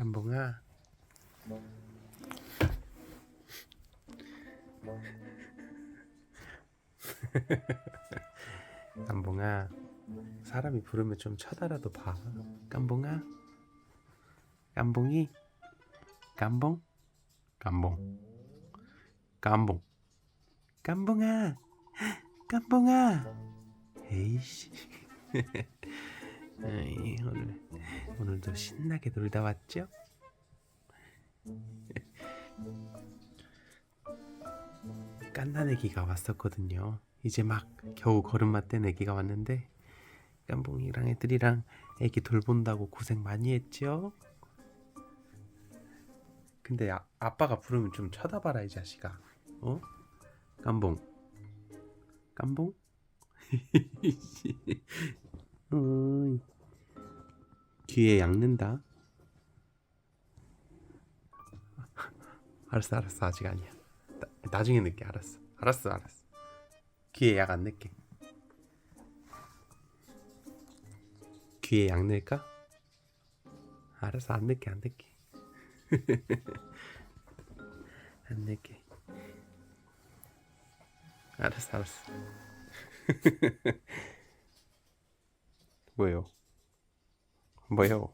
깜봉아. 깜봉아. 사람이 부르면 좀 쳐다라도 봐. 깜봉아. 깜봉이. 깜봉. 깜봉. 깜봉. 깜봉아. 깜봉아. 에이씨. 에이, 오늘 오늘도 신나게 놀다 왔죠? 깐난 애기가 왔었거든요. 이제 막 겨우 걸음마 뗀 애기가 왔는데 깜봉이랑 애들이랑 애기 돌본다고 고생 많이 했죠? 근데 아, 아빠가 부르면 좀 쳐다봐라 이 자식아. 어? 깜봉. 깜봉? 어이. 귀에 약는다. 알았어, 알았어, 아직 아니야. 나, 나중에 넣게, 알았어, 알았어, 알았어. 귀에 약 안 넣게. 귀에 약 넣을까? 알았어, 안 넣게, 안 넣게. 안 넣게. 알았어, 알았어. 뭐요? 뭐요?